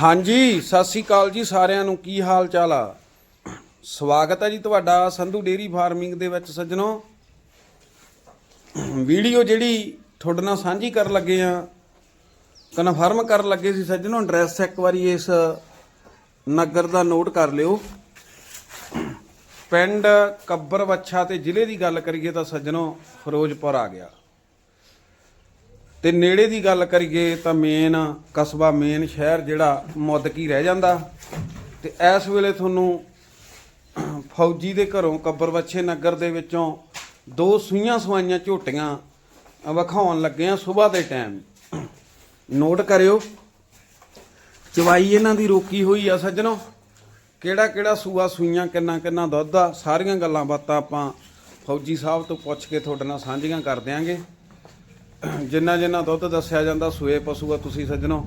ਹਾਂਜੀ, ਸਤਿ ਸ੍ਰੀ ਅਕਾਲ ਜੀ ਸਾਰਿਆਂ ਨੂੰ। ਕੀ ਹਾਲ ਚਾਲ ਆ? ਸਵਾਗਤ ਹੈ ਜੀ ਤੁਹਾਡਾ ਸੰਧੂ ਡੇਰੀ ਫਾਰਮਿੰਗ ਦੇ ਵਿੱਚ ਸੱਜਣੋ। ਵੀਡੀਓ ਜਿਹੜੀ ਤੁਹਾਡੇ ਨਾਲ ਸਾਂਝੀ ਕਰਨ ਲੱਗੇ ਆ, ਕਨਫਰਮ ਕਰਨ ਲੱਗੇ ਸੀ ਸੱਜਣੋ, ਐਡਰੈਸ ਇੱਕ ਵਾਰੀ ਇਸ ਨਗਰ ਦਾ ਨੋਟ ਕਰ ਲਿਓ। ਪਿੰਡ ਕੱਬਰਵੱਛਾ ਤੇ ਜ਼ਿਲ੍ਹੇ ਦੀ ਗੱਲ ਕਰੀਏ ਤਾਂ ਸੱਜਣੋ, ਫਿਰੋਜ਼ਪੁਰ ਆ ਗਿਆ। ਤੇ ਨੇੜੇ ਦੀ ਗੱਲ ਕਰੀਏ ਤਾਂ ਮੇਨ ਕਸਬਾ, ਮੇਨ ਸ਼ਹਿਰ ਜਿਹੜਾ ਮੁੱਦਕੀ ਰਹਿ ਜਾਂਦਾ। ਤੇ ਇਸ ਵੇਲੇ ਤੁਹਾਨੂੰ ਫੌਜੀ ਦੇ ਘਰੋਂ ਕੱਬਰ ਨਗਰ ਦੇ ਵਿੱਚੋਂ ਦੋ ਸੂਈਆਂ ਸਵਾਈਆਂ ਝੋਟੀਆਂ ਵਿਖਾਉਣ ਲੱਗੇ ਆ ਸਵੇਰ ਦੇ ਟਾਈਮ ਨੋਟ ਕਰਿਓ, ਚਵਾਈ ਇਹਨਾਂ ਦੀ ਰੋਕੀ ਹੋਈ ਆ ਸੱਜਣੋ। ਕਿਹੜਾ ਕਿਹੜਾ ਸੂਆ ਸੂਈਆਂ, ਕਿੰਨਾ ਕਿੰਨਾ ਦੁੱਧ ਆ, ਸਾਰੀਆਂ ਗੱਲਾਂ ਬਾਤਾਂ ਆਪਾਂ ਫੌਜੀ ਸਾਹਿਬ ਤੋਂ ਪੁੱਛ ਕੇ ਤੁਹਾਡੇ ਨਾਲ ਸਾਂਝੀਆਂ ਕਰ ਦਿਆਂਗੇ। ਜਿੰਨਾ ਜਿੰਨਾ ਦੁੱਧ ਦੱਸਿਆ ਜਾਂਦਾ, ਸੂਏ ਪਸ਼ੂ ਆ, ਤੁਸੀਂ ਸੱਜਣੋ,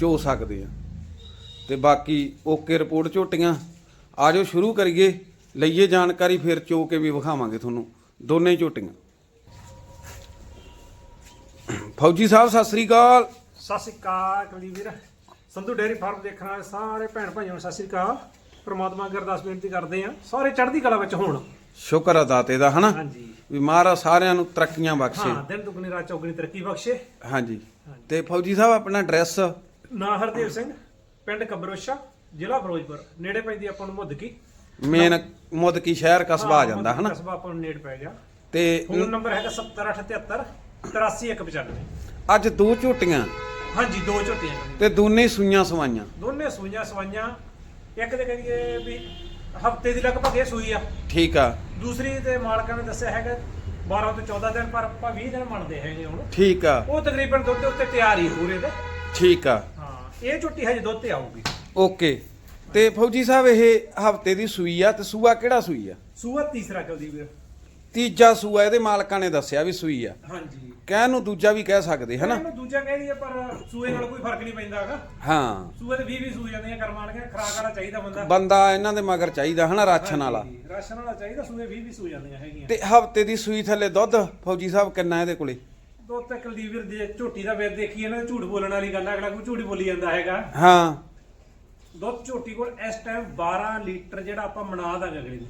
ਚੋ ਸਕਦੇ ਆ। ਤੇ ਬਾਕੀ ਓਕੇ ਰਿਪੋਰਟ ਝੋਟੀਆਂ, ਆਜੋ ਸ਼ੁਰੂ ਕਰੀਏ, ਲਈਏ ਜਾਣਕਾਰੀ, ਫਿਰ ਚੋ ਕੇ ਵੀ ਵਿਖਾਵਾਂਗੇ ਤੁਹਾਨੂੰ। ਦੋਨੇ ਝੋਟੀਆਂ। ਫੌਜੀ ਸਾਹਿਬ, ਸਤਿ ਸ੍ਰੀ ਅਕਾਲ। ਸਤਿ ਸ਼੍ਰੀ ਅਕਾਲ ਕੁਲਦੀਪ ਵੀਰ। ਸੰਧੂ ਡੇਅਰੀ ਫਾਰਮ ਦੇਖਣ ਵਾਲੇ ਸਾਰੇ ਭੈਣ ਭਾਈਆਂ ਨੂੰ ਸਤਿ ਸ਼੍ਰੀ ਅਕਾਲ। ਪ੍ਰਮਾਤਮਾ ਅੱਗੇ ਅਰਦਾਸ ਬੇਨਤੀ ਕਰਦੇ ਆ ਸਾਰੇ ਚੜ੍ਹਦੀ ਕਲਾ ਵਿੱਚ ਹੋਣ। ਸ਼ੁਕਰ ਆ ਦਾਤੇ ਦਾ ਹਨਾ? ਹਾਂਜੀ। ਵੀ ਮਹਾਰਾਜ ਸਾਰਿਆਂ ਨੂੰ ਤਰੱਕੀਆਂ ਬਖਸ਼ੇ। ਹਾਂ ਦਿਨ ਦੁਗਣੀ ਰਾਤ ਚੌਗਣੀ ਤਰੱਕੀ ਬਖਸ਼ੇ। ਹਾਂਜੀ। ਤੇ ਫੌਜੀ ਸਾਹਿਬ ਆਪਣਾ ਐਡਰੈਸ? ਨਾ ਹਰਦੇਵ ਸਿੰਘ ਪਿੰਡ ਕਬਰੋਸ਼ਾ ਜ਼ਿਲ੍ਹਾ ਫਿਰੋਜ਼ਪੁਰ। ਨੇੜੇ ਪੈਂਦੀ ਆਪਾਂ ਨੂੰ ਮੁੱਦਕੀ। ਮੇਨ ਮੁੱਦਕੀ ਸ਼ਹਿਰ ਕਸਬਾ ਆ ਜਾਂਦਾ ਹਨਾ? ਕਸਬਾ ਆਪਾਂ ਨੂੰ ਨੇੜ ਪੈ ਗਿਆ। ਤੇ ਫੋਨ ਨੰਬਰ ਹੈਗਾ 7873 83195 ਅੱਜ ਦੋ ਝੋਟੀਆਂ? ਹਾਂਜੀ ਦੋ ਝੋਟੀਆਂ। ਤੇ ਦੋਨੇ ਸੂਈਆਂ ਸਵਾਈਆਂ? ਦੋਨੇ ਸੂਈਆਂ ਸਵਾਈਆਂ। ਇੱਕ ਦੇ ਕਰੀਏ ਵੀ ਹਫ਼ਤੇ ਦੀ ਲਗਭਗ ਇਹ ਸੂਈ ਆ। ਠੀਕ ਆ। ਦੂਸਰੀ ਤੇ ਮਾਲਕਾਂ ਨੇ ਦੱਸਿਆ ਹੈਗਾ 12 ਤੋਂ 14 ਦਿਨ ਪਰ ਆਪਾਂ 20 ਦਿਨ ਮੰਨਦੇ ਹੈਗੇ ਹੁਣ। ਠੀਕ ਆ। ਉਹ ਤਕਰੀਬਨ ਦੁੱਧ ਦੇ ਉੱਤੇ ਤਿਆਰ ਹੀ ਪੂਰੇ ਤੇ ਠੀਕ ਆ। ਹਾਂ ਇਹ ਝੁੱਟੀ ਹਜੇ ਦੁੱਧ ਤੇ ਆਊਗੀ। ਓਕੇ। ਤੇ ਫੌਜੀ ਸਾਹਿਬ ਇਹ ਹਫ਼ਤੇ ਦੀ ਸੂਈ ਆ ਤੇ ਸੂਆ ਕਿਹੜਾ ਸੂਈ ਆ? ਸੂਆ ਤੀਸਰਾ ਕਲਦੀ ਵੀਰ। ਤੀਜਾ ਸੂਆ ਇਹਦੇ ਮਾਲਕਾਂ ਨੇ ਦੱਸਿਆ ਵੀ ਸੂਈ ਆ। ਹਾਂਜੀ। ਕਹਿਣ ਨੂੰ ਦੂਜਾ ਵੀ ਕਹਿ ਸਕਦੇ ਹਨਾ? ਇਹਨੂੰ ਦੂਜਾ ਕਹਿ ਦਈਏ ਪਰ ਸੂਏ ਨਾਲ ਕੋਈ ਫ਼ਰਕ ਨਹੀਂ ਪੈਂਦਾ ਹੈਗਾ। ਹਾਂ। ਸੂਏ ਤੇ 20 20 ਸੂਏ ਜਾਂਦੀਆਂ ਕਰਮਾਂ ਵਾਲੀਆਂ ਖਰਾਕ ਵਾਲਾ ਚਾਹੀਦਾ ਬੰਦਾ। ਬੰਦਾ ਇਹਨਾਂ ਦੇ ਮਗਰ ਚਾਹੀਦਾ ਹਨਾ ਰਾਸ਼ਨ ਵਾਲਾ? ਰਾਸ਼ਨ ਵਾਲਾ ਚਾਹੀਦਾ ਸੂਏ 20 20 ਸੂਏ ਜਾਂਦੀਆਂ ਹੈਗੀਆਂ। ਤੇ ਹਫ਼ਤੇ ਦੀ ਸੂਈ ਥੱਲੇ ਦੁੱਧ ਫੌਜੀ ਸਾਹਿਬ ਕਿੰਨਾ ਇਹਦੇ ਕੋਲੇ? ਦੁੱਧ ਤੇ ਕੁਲਦੀਪ ਵੀਰ ਝੋਟੀ ਦਾ ਵੇਦ ਦੇਖੀਏ ਨਾ ਝੂਠ ਬੋਲਣ ਵਾਲੀ ਗੱਲ ਹੈ ਅਗਲਾ ਕੋਈ ਝੂਠ ਬੋਲੀ ਜਾਂਦਾ ਹੈਗਾ। ਹਾਂ। ਦੁੱਧ ਝੋਟੀ ਕੋਲ ਇਸ ਟਾਈਮ 12 ਲੀਟਰ ਜਿਹੜਾ ਆਪਾਂ ਮਨਾ ਦਾਂਗੇ ਅਗਲੇ ਨੂੰ।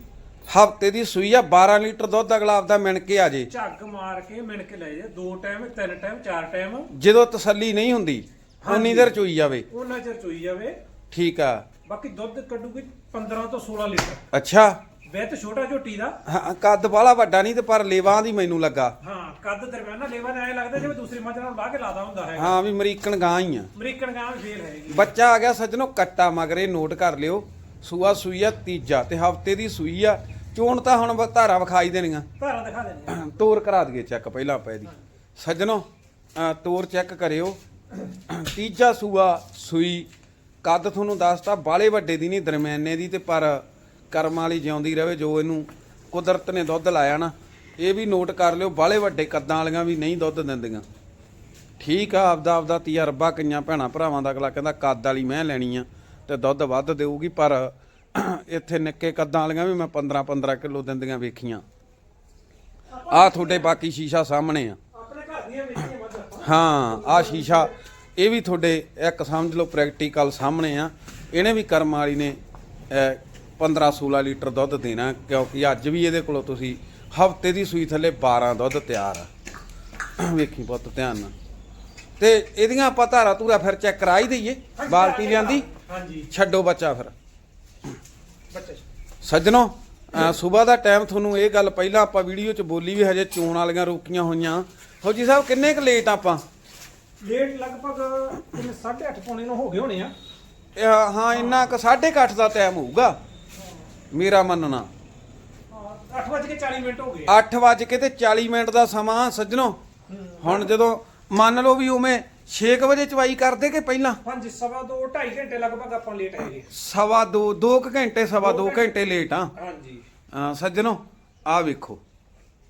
ਹਫ਼ਤੇ ਦੀ ਸੂਈ ਆ 12 ਲੀਟਰ ਦੁੱਧ ਅਗਲਾ ਆਪਦਾ ਮਿਣ ਕੇ ਆ ਜੇ। ਝੱਗ ਮਾਰ ਕੇ ਮਿਣ ਕੇ ਲੈ ਜਾ ਦੋ ਟਾਈਮ ਤਿੰਨ ਟਾਈਮ ਚਾਰ ਟਾਈਮ। ਜਦੋਂ ਤਸੱਲੀ ਨਹੀਂ ਹੁੰਦੀ ਉਨੀ ਦੇਰ ਚੋਈ ਜਾਵੇ। ਉਹਨਾਂ ਚਿਰ ਚੋਈ ਜਾਵੇ। ਠੀਕ ਆ। ਬਾਕੀ ਦੁੱਧ ਕੱਢੂਗੀ 15 ਤੋਂ 16 ਲੀਟਰ। ਅੱਛਾ। ਵਿੱਚ ਛੋਟਾ ਝੋਟੀ ਦਾ। ਹਾਂ, ਕੱਦ ਬਾਲਾ ਵੱਡਾ ਨਹੀਂ ਤੇ ਪਰ ਲੇਵਾਂ ਦੀ ਮੈਨੂੰ ਲੱਗਾ। ਹਾਂ ਕੱਦ ਦਰਮਿਆਨਾ ਲੇਵਾ ਐ ਲੱਗਦਾ ਜਿਵੇਂ ਦੂਸਰੀ ਮੱਝ ਨਾਲ ਵਾਹ ਕੇ ਲਾਦਾ ਹੁੰਦਾ ਹੈ ਹਾਂ ਵੀ ਅਮਰੀਕਨ ਗਾਂ ਹੀ ਆ। ਅਮਰੀਕਨ ਗਾਂ ਫੇਲ ਹੈਗੀ। ਬੱਚਾ ਆ ਗਿਆ ਸੱਜਣੋ ਕੱਟਾ ਮਗਰੇ ਨੋਟ ਕਰ ਲਿਓ। ਸੂਆ ਸੂਈ ਆ ਤੀਜਾ ਤੇ ਹਫ਼ਤੇ ਦੀ ਸੂਈ ਆ। ਚੋਣ ਤਾਂ ਹੁਣ ਬ- ਧਾਰਾ ਵਿਖਾਈ ਦੇਣੀਆਂ। ਧਾਰਾ ਦਿਖਾ ਦੇਣੀ ਤੋਰ ਕਰਾ ਦਈਏ ਚੈੱਕ ਪਹਿਲਾਂ ਆਪਾਂ ਇਹਦੀ। ਸੱਜਣੋ ਤੋਰ ਚੈੱਕ ਕਰਿਓ। ਤੀਜਾ ਸੂਆ ਸੂਈ। ਕੱਦ ਤੁਹਾਨੂੰ ਦੱਸਤਾ ਬਾਲੇ ਵੱਡੇ ਦੀ ਨਹੀਂ ਦਰਮਿਆਨੇ ਦੀ ਤੇ ਪਰ ਕਰਮ ਵਾਲੀ ਜਿਉਂਦੀ ਰਵੇ ਜੋ ਇਹਨੂੰ ਕੁਦਰਤ ਨੇ ਦੁੱਧ ਲਾਇਆ ਨਾ। ਇਹ ਵੀ ਨੋਟ ਕਰ ਲਿਓ ਬਾਲੇ ਵੱਡੇ ਕੱਦਾਂ ਵਾਲੀਆਂ ਵੀ ਨਹੀਂ ਦੁੱਧ ਦਿੰਦੀਆਂ। ਠੀਕ ਆ ਆਪਦਾ ਆਪਦਾ ਤਜਰਬਾ ਕਈਆਂ ਭੈਣਾਂ ਭਰਾਵਾਂ ਦਾ ਅਗਲਾ ਕਹਿੰਦਾ ਕੱਦ ਵਾਲੀ ਮੈਂ ਲੈਣੀ ਆ ਤੇ ਦੁੱਧ ਵੱਧ ਦੇਊਗੀ ਪਰ ਇੱਥੇ ਨਿੱਕੇ ਕੱਦਾਂ ਵਾਲੀਆਂ ਵੀ ਮੈਂ 15 15 ਕਿਲੋ ਦਿੰਦੀਆਂ ਵੇਖੀਆਂ। ਆ ਤੁਹਾਡੇ ਬਾਕੀ ਸ਼ੀਸ਼ਾ ਸਾਹਮਣੇ ਆ। ਹਾਂ ਆ ਸ਼ੀਸ਼ਾ ਇਹ ਵੀ ਤੁਹਾਡੇ ਇੱਕ ਸਮਝ ਲਓ ਪ੍ਰੈਕਟੀਕਲ ਸਾਹਮਣੇ ਆ। ਇਹਨੇ ਵੀ ਕਰਮ ਵਾਲੀ ਨੇ 15 16 ਲੀਟਰ ਦੁੱਧ ਦੇਣਾ ਕਿਉਂਕਿ ਅੱਜ ਵੀ ਇਹਦੇ ਕੋਲੋਂ ਤੁਸੀਂ ਹਫ਼ਤੇ ਦੀ ਸੂਈ ਥੱਲੇ 12 ਦੁੱਧ ਤਿਆਰ ਆ। ਵੇਖੀ ਪੁੱਤ ਧਿਆਨ ਨਾਲ। ਤੇ ਇਹਦੀਆਂ ਆਪਾਂ ਧਾਰਾ ਧੂਰਾ ਫਿਰ ਚੈੱਕ ਕਰਾ ਹੀ ਦਈਏ ਬਾਲਟੀ ਲਿਆਂਦੀ? ਹਾਂਜੀ। ਛੱਡੋ ਬੱਚਾ ਫਿਰ। ਸੱਜਣੋ ਸਵੇਰ ਦਾ ਟਾਈਮ ਤੁਹਾਨੂੰ ਇਹ ਗੱਲ ਪਹਿਲਾਂ ਆਪਾਂ ਵੀਡੀਓ 'ਚ ਬੋਲੀ ਵੀ ਹਜੇ ਚੋਣ ਵਾਲੀਆਂ ਰੋਕੀਆਂ ਹੋਈਆਂ। ਫੌਜੀ ਸਾਹਿਬ ਕਿੰਨੇ ਕੁ ਲੇਟ ਆਪਾਂ? ਲੇਟ ਲਗਭਗ 8:30 ਪੌਣੇ ਨੂੰ ਹੋ ਗਏ ਹੋਣੇ ਆ। ਹਾਂ ਇੰਨਾ ਕੁ 8:30 ਦਾ ਟਾਈਮ ਹੋਊਗਾ ਮੇਰਾ ਮੰਨਣਾ। 8:40 ਮਿੰਟ ਹੋ ਗਏ 8 ਵਜ ਕੇ ਤੇ 40 ਮਿੰਟ ਦਾ ਸਮਾਂ ਸੱਜਣੋ। ਹੁਣ ਜਦੋਂ ਮੰਨ ਲਓ ਵੀ ਉਵੇਂ 6 ਵਜੇ ਚਵਾਈ ਕਰਦੇ ਕਿ ਪਹਿਲਾਂ? ਹਾਂਜੀ ਸਵਾ ਦੋ 2.5 ਘੰਟੇ ਲਗਭਗ ਆਪਾਂ ਲੇਟ ਹੈਗੇ। ਸਵਾ 2 2 ਘੰਟੇ ਸਵਾ 2 ਘੰਟੇ। ਲੇਟ ਆ। ਹਾਂਜੀ। ਸੱਜਣੋ ਆ ਵੇਖੋ।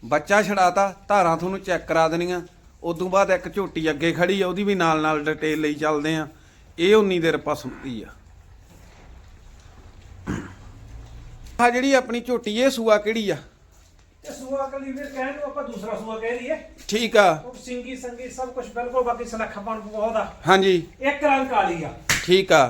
ਬੱਚਾ ਛੜਾਤਾ ਧਾਰਾਂ ਤੁਹਾਨੂੰ ਚੈੱਕ ਕਰਾ ਦੇਣੀਆਂ। ਉਦੋਂ ਬਾਅਦ ਇੱਕ ਝੋਟੀ ਅੱਗੇ ਖੜੀ ਆ ਉਹਦੀ ਵੀ ਨਾਲ ਨਾਲ ਡਿਟੇਲ ਲਈ ਚੱਲਦੇ ਆ। ਇਹ ਉਨੀ ਦੇਰ ਪਸੰਦੀ ਆ। ਆ ਜਿਹੜੀ ਆਪਣੀ ਝੋਟੀ ਇਹ ਸੂਆ ਕਿਹੜੀ ਆ? ਇਹ ਸੂਆ ਕਲੀ ਵੀਰ ਕਹਿਣ ਨੂੰ ਆਪਾਂ ਦੂਸਰਾ ਸੂਆ ਕਹਿ ਦਈਏ। ਠੀਕ ਆ। ਉਹ ਸਿੰਗੀ ਸੰਗੀ ਸਭ ਕੁਝ ਬਿਲਕੁਲ ਬਾਕੀ ਸਲੱਖਾਪਣ ਬਹੁਤ ਆ। ਹਾਂਜੀ। ਇੱਕ ਰੰਗ ਕਾਲੀ ਆ। ਠੀਕ ਆ।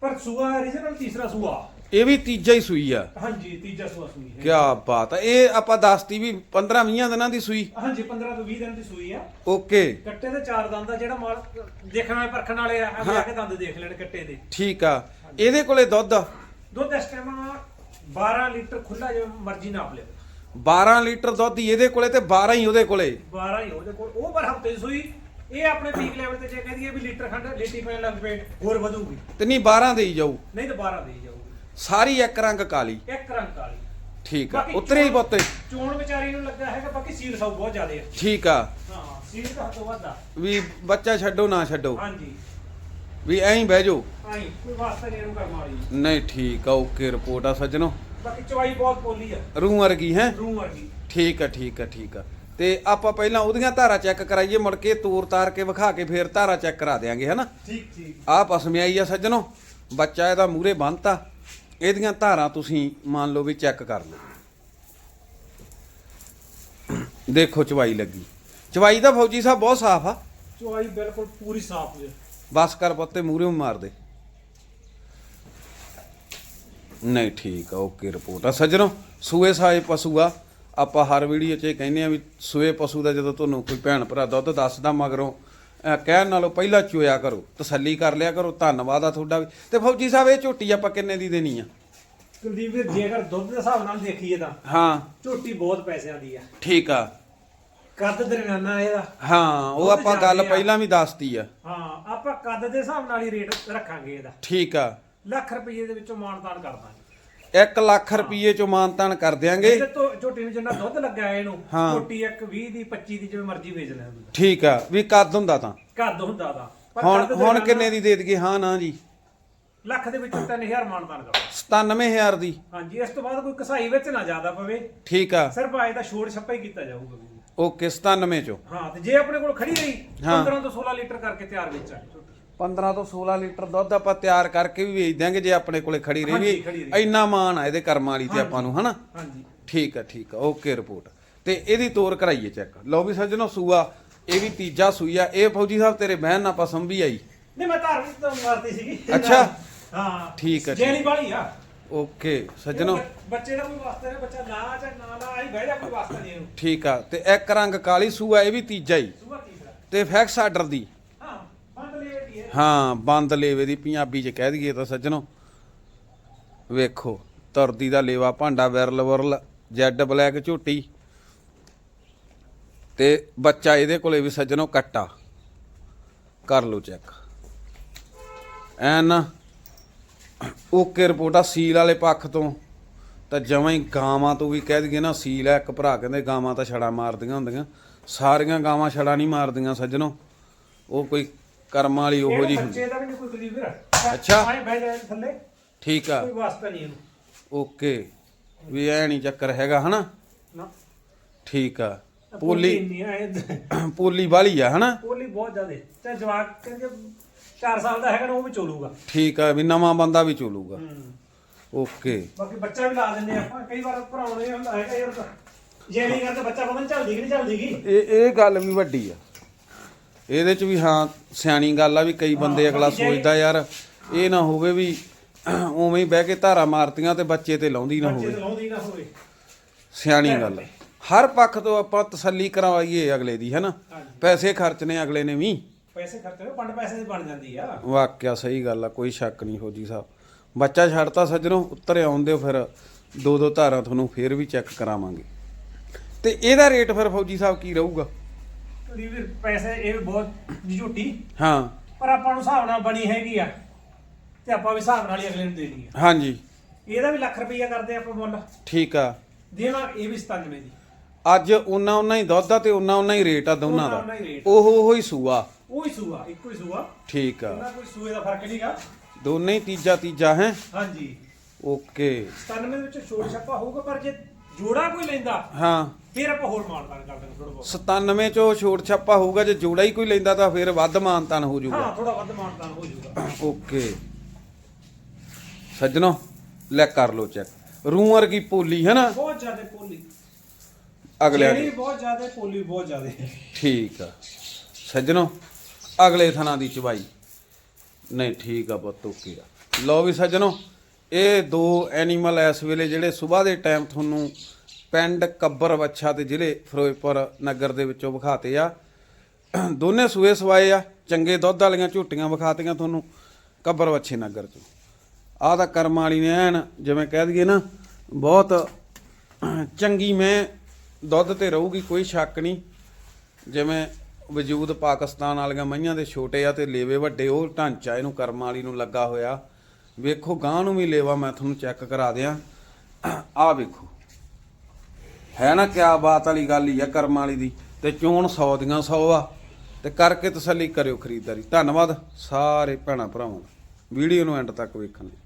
ਪਰ ਸੂਆ ਰੀਜਨਲ ਤੀਸਰਾ ਸੂਆ। ਇਹ ਵੀ ਤੀਜਾ ਹੀ ਸੂਈ ਆ। ਹਾਂਜੀ ਤੀਜਾ ਸੂਆ ਸੂਈ ਹੈ। ਕੀ ਬਾਤ ਆ। ਇਹ ਆਪਾਂ ਦੱਸਤੀ ਵੀ 15 20 ਦਿਨਾਂ ਦੀ ਸੂਈ। ਹਾਂਜੀ 15 ਤੋਂ 20 ਦਿਨ ਦੀ ਸੂਈ ਆ। ਓਕੇ। ਕੱਟੇ ਦੇ ਚਾਰ ਦੰਦ ਆ ਜਿਹੜਾ ਮਾਲ ਦੇਖਣ ਪਰਖਣ ਵਾਲੇ ਆ ਆ ਕੇ ਦੰਦ ਦੇਖ ਲੈਣ ਕੱਟੇ ਦੇ। ਠੀਕ ਆ। ਇਹਦੇ ਕੋਲੇ ਦੁੱਧ? ਦੁੱਧ ਇਸ ਟਾਈਮ 12 ਲੀਟਰ ਖੁੱਲਾ ਜਿਵੇਂ ਮਰਜ਼ੀ ਨਾਪ ਲਿਓ। 12 ਲੀਟਰ ਦੁੱਧ ਹੀ ਇਹਦੇ ਕੋਲੇ ਤੇ 12 ਹੀ ਉਹਦੇ ਕੋਲੇ। 12 ਹੀ ਉਹਦੇ ਕੋਲ। ਉਹ ਪਰ ਹਫ਼ਤੇ ਦੀ ਸੂਈ। ਇਹ ਆਪਣੇ ਪੀਕ ਲੈਵਲ ਤੇ ਜੇ ਕਹਿ ਦਈਏ ਵੀ ਲੀਟਰ ਖੰਡ ਲੀਟੀ ਪੈਣ ਲੱਗ ਪਏ ਹੋਰ ਵਧੂਗੀ। ਤੇ ਨਹੀਂ 12 ਦੇ ਹੀ ਜਾਊ। ਨਹੀਂ ਤਾਂ 12 ਦੇ ਹੀ ਜਾਊਗੀ। ਸਾਰੀ ਇੱਕ ਰੰਗ ਕਾਲੀ। ਇੱਕ ਰੰਗ ਕਾਲੀ। ਠੀਕ ਆ ਉਤਰੇ ਹੀ ਬੋਤੇ ਚੋਣ ਵਿਚਾਰੀ ਨੂੰ ਲੱਗਾ ਹੈਗਾ ਬਾਕੀ ਸੀਲ ਸਾਊ ਬਹੁਤ ਜ਼ਿਆਦੇ ਆ ਠੀਕ ਆ। ਹਾਂ ਸੀਲ ਤਾਂ ਹੱਥੋਂ ਵੱਧ ਆ ਵੀ ਬੱਚਾ ਛੱਡੋ ਨਾ ਛੱਡੋ। ਹਾਂਜੀ। ਵੀ ਐਂ ਹੀ ਬਹਿ ਜਾਓ। ਆਈ ਕੋਈ ਵਾਸਤਾ ਨਹੀਂ ਇਹਨੂੰ ਕਰਮ ਵਾਲੀ। ਨਹੀਂ ਠੀਕ ਆ ਓਕੇ ਰਿਪੋਰਟ ਆ ਸੱਜਣੋ। ਬਾਕੀ ਚਵਾਈ ਬਹੁਤ ਪੋਲੀ ਆ। ਰੂਹ ਵਰਗੀ ਹੈ? ਰੂ ਵਰਗੀ। ਠੀਕ ਆ ਠੀਕ ਆ ਠੀਕ ਆ। ਤੇ ਆਪਾਂ ਪਹਿਲਾਂ ਉਹਦੀਆਂ ਧਾਰਾ ਚੈੱਕ ਕਰਾਈਏ ਮੁੜ ਕੇ ਤੂਰ ਤਾਰ ਕੇ ਵਿਖਾ ਕੇ ਫੇਰ ਧਾਰਾ ਚੈੱਕ ਕਰਾ ਦੇਾਂਗੇ ਹਨਾ? ਠੀਕ ਠੀਕ। ਆਹ ਪਸਮਿਆਈ ਆ ਸੱਜਣੋ। ਬੱਚਾ ਇਹਦਾ ਮੂਰੇ ਬੰਨਤਾ। ਇਹਦੀਆਂ ਧਾਰਾਂ ਤੁਸੀਂ ਮੰਨ ਲਓ ਵੀ ਚੈੱਕ ਕਰ ਲਓ। ਦੇਖੋ ਚਵਾਈ ਲੱਗੀ। ਚਵਾਈ ਦਾ ਫੌਜੀ ਸਾਹਿਬ ਬਹੁਤ ਸਾਫ਼ ਆ। ਚਵਾਈ ਬਿਲਕੁਲ ਪੂਰੀ ਸਾਫ਼ ਹੈ ਬਸ ਕਰ ਪੁੱਤੇ ਮੂਰੇ ਮਾਰ ਦੇ। ਨਹੀਂ ਠੀਕ ਆ ਓਕੇ ਰਿਪੋਰਟ ਆ। ਸੱਜਣੋ ਸੂਏ ਸਾਏ ਪਸ਼ੂ ਆ। ਆਪਾਂ ਹਰ ਵੀਡੀਓ 'ਚ ਇਹ ਕਹਿੰਦੇ ਆ ਵੀ ਸੂਏ ਪਸ਼ੂ ਦਾ ਜਦੋਂ ਤੁਹਾਨੂੰ ਕੋਈ ਭੈਣ ਭਰਾ ਦੁੱਧ ਦੱਸਦਾ ਮਗਰੋਂ ਅਹ ਕਹਿਣ ਨਾਲੋਂ ਪਹਿਲਾਂ ਚੋਇਆ ਕਰੋ ਤਸੱਲੀ ਕਰ ਲਿਆ ਕਰੋ ਧੰਨਵਾਦ ਆ ਤੁਹਾਡਾ ਵੀ। ਤੇ ਫੌਜੀ ਸਾਹਿਬ ਇਹ ਝੋਟੀ ਆਪਾਂ ਕਿੰਨੇ ਦੀ ਦੇਣੀ ਆ? ਕੁਲਦੀਪ ਵੀਰ ਜੇਕਰ ਦੁੱਧ ਦੇ ਹਿਸਾਬ ਨਾਲ ਦੇਖੀਏ ਤਾਂ ਹਾਂ। ਝੋਟੀ ਬਹੁਤ ਪੈਸਿਆਂ ਦੀ ਆ। ਠੀਕ ਆ। ਕੱਦ ਦਰਮਿਆਨਾ ਇਹਦਾ ਹਾਂ ਉਹ ਆਪਾਂ ਗੱਲ। ਪਹਿਲਾਂ ਵੀ ਦੱਸਤੀ ਆ। ਹਾਂ ਆਪਾਂ ਕੱਦ ਦੇ ਹਿਸਾਬ ਨਾਲ ਹੀ ਰੇਟ ਰੱਖਾਂਗੇ ਇਹਦਾ। ਠੀਕ ਆ। ਲੱਖ ਰੁਪਏ ਦੇ ਵਿੱਚੋਂ ਮਾਨਤਾਨ ਕਰ ਦਾਂਗੇ। 1 ਲੱਖ ਰੁਪਏ ਚੋਂ ਮਾਨਤਾਨ ਕਰ ਦਿਆਂਗੇ। ਇਹਦੇ ਤੋਂ ਝੋਟੀ ਨੂੰ ਜਿੰਨਾ ਦੁੱਧ ਲੱਗਾ ਇਹਨੂੰ ਹਾਂ। ਝੋਟੀ ਇੱਕ 20 ਦੀ 25 ਦੀ ਜਿਵੇਂ ਮਰਜ਼ੀ ਵੇਚ ਲੈ ਬੰਦਾ ਠੀਕ ਆ ਵੀ ਕੱਦ ਹੁੰਦਾ ਤਾਂ। ਕੱਦ ਹੁੰਦਾ ਦਾ ਹੁਣ ਹੁਣ ਕਿੰਨੇ ਦੀ ਦੇ ਦਈਏ? ਹਾਂ ਨਾ ਜੀ। ਲੱਖ ਦੇ ਵਿੱਚੋਂ 3000 ਮਾਨਤਾਨ ਕਰੋ। 97000 ਦੀ। ਹਾਂਜੀ ਇਸ ਤੋਂ ਬਾਅਦ ਕੋਈ ਕਸਾਈ ਵਿੱਚ ਨਾ ਜ਼ਿਆਦਾ ਪਵੇ। ਠੀਕ ਆ। ਸਿਰਫ ਆਏ ਦਾ ਛੋੜ ਛੱਪਾ ਹੀ ਕੀਤਾ ਜਾਊਗਾ ਵੀ। ਓਕੇ 97 ਚੋਂ। ਹਾਂ ਤੇ ਜੇ ਆਪਣੇ ਕੋਲ ਖੜੀ ਰਹੀ ਹਾਂ। 15 ਤੋਂ 16 ਲੀਟਰ ਕਰਕੇ ਤਿਆਰ ਵੇਚਾਂਗੇ ਝੋਟੀ। 15 ਤੋਂ 16 ਲੀਟਰ ਦੁੱਧ ਆਪਾਂ ਤਿਆਰ ਕਰਕੇ ਵੀ ਵੇਚ ਦਿਆਂਗੇ ਜੇ ਆਪਣੇ ਕੋਲੇ ਖੜੀ ਰਹੀ ਵੀ। ਇੰਨਾ ਮਾਣ ਆ ਇਹਦੇ ਕਰਮਾਂ ਵਾਲੀ ਤੇ ਆਪਾਂ ਨੂੰ ਹਨਾ? ਹਾਂਜੀ। ਠੀਕ ਆ ਠੀਕ ਆ ਓਕੇ ਰਿਪੋਰਟ। ਤੇ ਇਹਦੀ ਤੋਰ ਕਰਾਈਏ ਚੈੱਕ। ਲਓ ਵੀ ਸੱਜਣੋ ਸੂਆ ਇਹ ਵੀ ਤੀਜਾ ਸੂਈ ਆ ਇਹ ਫੌਜੀ ਸਾਹਿਬ ਤੇਰੇ ਬਹਿਨ ਨਾਲ ਪਸੰਦ ਵੀ ਆਈ। ਨਹੀਂ ਮੈਂ ਧਾਰਮਿਕ ਤੋਂ ਮਾਰਦੀ ਸੀਗੀ। ਅੱਛਾ। ਹਾਂ। ਠੀਕ ਹੈ, ਜੈਲੀ ਵਾਲੀ ਆ। ਓਕੇ ਸੱਜਣੋ। ਬੱਚ- ਦਾ ਕੋਈ ਵਾਸਤਾ ਨਹੀਂ ਬੱਚਾ ਨਾ ਚਾਹੇ ਨਾ ਨਾ ਆਈ ਬਹਿ ਜਾ ਕੋਈ ਵਾਸਤਾ ਨਹੀਂ ਇਹਨੂੰ। ਠੀਕ ਆ ਤੇ ਇੱਕ ਰੰਗ ਕਾਲੀ ਸੂਆ ਇਹ ਵੀ ਤੀਜਾ ਹੀ। ਸੁਬਾ ਤੀਸਰਾ। ਤੇ ਫੈਕਸ ਆਰਡਰ ਦੀ। ਹਾਂ, ਬੰਦ ਲੇਵੇ ਦੀ ਪੰਜਾਬੀ ਚ ਕਹਿ ਦਈਏ ਤਾਂ ਸੱਜਣੋ। ਵੇਖੋ ਤਰਦੀ ਦਾ ਲੇਵਾ ਭਾਂਡਾ ਵਿਰਲ ਵਰਲ, ਜੈਡ ਬਲੈਕ ਝੋਟੀ। ਤੇ ਬੱਚਾ ਇਹਦੇ ਕੋਲੇ ਵੀ ਸੱਜਣੋ ਕੱਟਾ। ਕਰ ਲਓ ਚੈੱਕ। ਐਨ, ਓਕੇ ਰਿਪੋਰਟ ਆ ਸੀਲ ਵਾਲੇ ਪੱਖ ਤੋਂ। ਤਾਂ ਜਮਾਂ ਹੀ ਗਾਵਾਂ ਤੋਂ ਵੀ ਕਹਿ ਦਈਏ ਨਾ, ਸੀਲ ਹੈ ਇੱਕ ਭਰਾ ਕਹਿੰਦੇ ਗਾਵਾਂ ਤਾਂ ਛੜਾ ਮਾਰਦੀਆਂ ਹੁੰਦੀਆਂ। ਸਾਰੀਆਂ ਗਾਵਾਂ ਛੜਾ ਨਹੀਂ ਮਾਰਦੀਆਂ ਸੱਜਣੋ। ਉਹ ਕੋਈ ਕਰਮਾਂ ਵਾਲੀ ਉਹੋ ਜੀ ਹੁੰਦੀ ਬੱਚੇ ਦਾ ਵੀ ਨਹੀਂ ਕੋਈ ਗਰੀਬ ਵੀਰ ਅੱਛਾ। ਆਏ ਬਹਿ ਜਾ ਥੱਲੇ। ਠੀਕ ਆ। ਕੋਈ ਵਾਸਤਾ ਨਹੀਂ ਇਹਨੂੰ। ਓਕੇ। ਵੀ ਐ ਨਹੀਂ ਚੱਕਰ ਹੈਗਾ ਹਨਾ? ਨਾ। ਠੀਕ ਆ। ਪੋਲੀ ਨਹੀਂ ਆ ਪੋਲੀ ਵਾਲੀ ਆ ਹਨਾ? ਪੋਲੀ ਬਹੁਤ ਜ਼ਿਆਦੇ। ਤੇ ਜਵਾਕ ਕਹਿੰਦੇ 4 ਸਾਲ ਦਾ ਹੈਗਾ ਨਾ ਉਹ ਵੀ ਚੋਲੂਗਾ। ਠੀਕ ਆ ਵੀ ਨਵਾਂ ਬੰਦਾ ਵੀ ਚੋਲੂਗਾ। ਓਕੇ। ਬਾਕੀ ਬੱਚਾ ਵੀ ਲਾ ਦਿੰਦੇ ਆਪਾਂ ਕਈ ਵਾਰ ਭਰਾਉਣੇ ਹੁੰਦਾ ਹੈਗਾ ਯਾਰ ਜੇ ਨਹੀਂ ਕਰਦੇ ਬੱਚਾ ਪਤਾ ਨਹੀਂ ਚੱਲਦੀ ਕਿ ਨਹੀਂ ਚੱਲਦੀ ਗੀ। ਇਹ ਇਹ ਗੱਲ ਵੀ ਵੱਡੀ ਆ। ਇਹਦੇ ਚ ਵੀ ਹਾਂ ਸਿਆਣੀ ਗੱਲ ਆ ਵੀ ਕਈ ਬੰਦੇ ਅਗਲਾ ਸੋਚਦਾ ਯਾਰ ਇਹ ਨਾ ਹੋਵੇ ਵੀ ਉਵੇਂ ਹੀ ਬਹਿ ਕੇ ਧਾਰਾ ਮਾਰਤੀਆਂ ਤੇ ਬੱਚੇ ਤੇ ਲਾਉਂਦੀ ਨਾ ਹੋਵੇ। ਤੇ ਲਾਉਂਦੀ ਨਾ ਹੋਵੇ। ਸਿਆਣੀ ਗੱਲ। ਹਰ ਪੱਖ ਤੋਂ ਆਪਾਂ ਤਸੱਲੀ ਕਰਵਾਈਏ ਅਗਲੇ ਦੀ ਹੈਨਾ ਪੈਸੇ ਖਰਚਨੇ ਅਗਲੇ ਨੇ ਵੀ। ਪੈਸੇ ਖਰਚੇ ਪੰਡ ਪੈਸੇ ਦੀ ਬਣ ਜਾਂਦੀ ਆ। ਵਾਕਿਆ ਸਹੀ ਗੱਲ ਆ ਕੋਈ ਸ਼ੱਕ ਨਹੀਂ ਹੋ ਜੀ ਸਾਹਿਬ। ਬੱਚਾ ਛੱਡਤਾ ਸੱਜਣੋ ਉੱਤਰ ਆਉਂਦੇ ਫਿਰ ਦੋ ਦੋ ਧਾਰਾਂ ਤੁਹਾਨੂੰ ਫੇਰ ਵੀ ਚੈੱਕ ਕਰਾਵਾਂਗੇ। ਤੇ ਇਹਦਾ ਰੇਟ ਫਿਰ ਫੌਜੀ ਸਾਹਿਬ ਕੀ ਰਹੂਗਾ? ਵੀਰ ਪੈਸੇ ਇਹ ਵੀ ਬਹੁਤ ਝੂਟੀ ਹਾਂ। ਪਰ ਆਪਾਂ ਨੂੰ ਹਿਸਾਬ ਨਾਲ ਬਣੀ ਹੈਗੀ ਆ ਤੇ ਆਪਾਂ ਵੀ ਹਿਸਾਬ ਨਾਲ ਹੀ ਅਗਲੇ ਨੂੰ ਦੇਣੀ ਆ। ਹਾਂਜੀ। ਇਹਦਾ ਵੀ ਲੱਖ ਰੁਪਈਆ ਕਰਦੇ ਆਪਾਂ ਮੁੱਲ। ਠੀਕ ਆ। ਦੇਣਾ ਇਹ ਵੀ 97 ਦੀ। ਅੱਜ ਉਹਨਾਂ ਉਹਨਾਂ ਹੀ ਦੁੱਧ ਆ ਤੇ ਉਹਨਾਂ ਉਹਨਾਂ ਹੀ ਰੇਟ ਆ ਦੋਨਾਂ ਦਾ। ਹੀ। ਉਹ ਉਹ ਹੀ ਸੂਆ। ਉਹ ਹੀ ਸੂਆ ਇੱਕੋ ਹੀ ਸੂਆ। ਠੀਕ ਆ। ਉਹਨਾਂ ਕੋਈ ਸੂਏ ਦਾ ਫ਼ਰਕ ਨਹੀਂਗਾ ਦੋਨੇ ਹੀ ਤੀਜਾ ਤੀਜਾ ਹੈ। ਹਾਂਜੀ। ਓਕੇ। 97 ਦੇ ਵਿੱਚ ਛੋੜ ਛੱਪਾ ਹੋਊਗਾ ਪਰ ਜੇ ਜੋੜਾ ਕੋਈ ਲੈਂਦਾ ਹਾਂ। ਫਿਰ ਆਪਾਂ ਹੋਰ ਮਾਨਦਾਨ ਕਰ ਦਾਂਗੇ ਥੋੜਾ ਬਹੁਤ। 97 ਚੋਂ ਛੋਟ ਛਾਪਾ ਹੋਊਗਾ ਜੇ ਜੋੜਾ ਹੀ ਕੋਈ ਲੈਂਦਾ ਤਾਂ ਫਿਰ ਵੱਧ ਮਾਨਤਾਨ ਹੋ ਜਾਊਗਾ। ਹਾਂ ਥੋੜਾ ਵੱਧ ਮਾਨਦਾਨ ਹੋ ਜਾਊਗਾ। ਓਕੇ। ਸੱਜਣੋ ਲੈ ਕਰ ਲੋ ਚੈੱਕ। ਰੂਹ ਵਰਗੀ ਪੋਲੀ ਹੈ ਨਾ ਬਹੁਤ ਜ਼ਿਆਦਾ ਪੋਲੀ। ਅਗਲਿਆਂ ਜਿਹੜੀ ਬਹੁਤ ਜ਼ਿਆਦਾ ਪੋਲੀ ਬਹੁਤ ਜ਼ਿਆਦਾ। ਠੀਕ ਆ। ਸੱਜਣੋ ਅਗਲੇ ਥਣਾ ਦੀ ਚਵਾਈ ਨਹੀਂ ਠੀਕ ਆ ਪੁੱਤ ਓਕੇ ਆ। ਲਓ ਵੀ ਸੱਜਣੋ ਇਹ ਦੋ ਐਨੀਮਲ ਇਸ ਵੇਲੇ ਜਿਹੜੇ ਸਵੇਰ ਦੇ ਟਾਈਮ ਤੁਹਾਨੂੰ ਪਿੰਡ ਕੱਬਰ ਵੱਛਾ ਤੇ ਜ਼ਿਲ੍ਹੇ ਫਿਰੋਜ਼ਪੁਰ ਨਗਰ ਦੇ ਵਿੱਚੋਂ ਵਿਖਾਤੇ ਆ। ਦੋਨੇ ਸੂਏ ਸਵਾਏ ਆ, ਚੰਗੇ ਦੁੱਧ ਵਾਲੀਆਂ ਝੂਟੀਆਂ ਵਿਖਾਤੀਆਂ ਤੁਹਾਨੂੰ ਕੱਬਰ ਵੱਛੇ ਨਗਰ ਚੋਂ। ਆਹ ਤਾਂ ਕਰਮ ਵਾਲੀ ਨੇ ਐਨ ਜਿਵੇਂ ਕਹਿ ਦਈਏ ਨਾ, ਬਹੁਤ ਚੰਗੀ ਮੈਂ ਦੁੱਧ ਤੇ ਰਹੂਗੀ, ਕੋਈ ਸ਼ੱਕ ਨਹੀਂ। ਜਿਵੇਂ ਵਜੂਦ ਪਾਕਿਸਤਾਨ ਵਾਲੀਆਂ ਮਈਆਂ ਦੇ ਛੋਟੇ ਆ ਤੇ ਲੇਵੇ ਵੱਡੇ, ਉਹ ਢਾਂਚਾ ਇਹਨੂੰ ਕਰਮ ਵਾਲੀ ਨੂੰ ਲੱਗਾ ਹੋਇਆ। ਵੇਖੋ ਗਾਂ ਨੂੰ ਵੀ ਲੇਵਾ ਮੈਂ ਤੁਹਾਨੂੰ ਚੈੱਕ ਕਰਾ ਦਿਆਂ। ਆਹ ਵੇਖੋ। ਹੈ ਨਾ ਕਿਆ ਬਾਤ ਵਾਲੀ ਗੱਲ ਹੀ ਆ ਕਰਮ ਵਾਲੀ ਦੀ। ਤੇ ਚੋਣ 100 ਦੀਆਂ 100 ਆ। ਤੇ ਕਰਕੇ ਤਸੱਲੀ ਕਰਿਓ ਖਰੀਦਦਾਰੀ। ਧੰਨਵਾਦ ਸਾਰੇ ਭੈਣਾਂ ਭਰਾਵਾਂ ਦਾ। ਵੀਡੀਓ ਨੂੰ ਐਂਡ ਤੱਕ ਵੇਖਣ ਲਈ।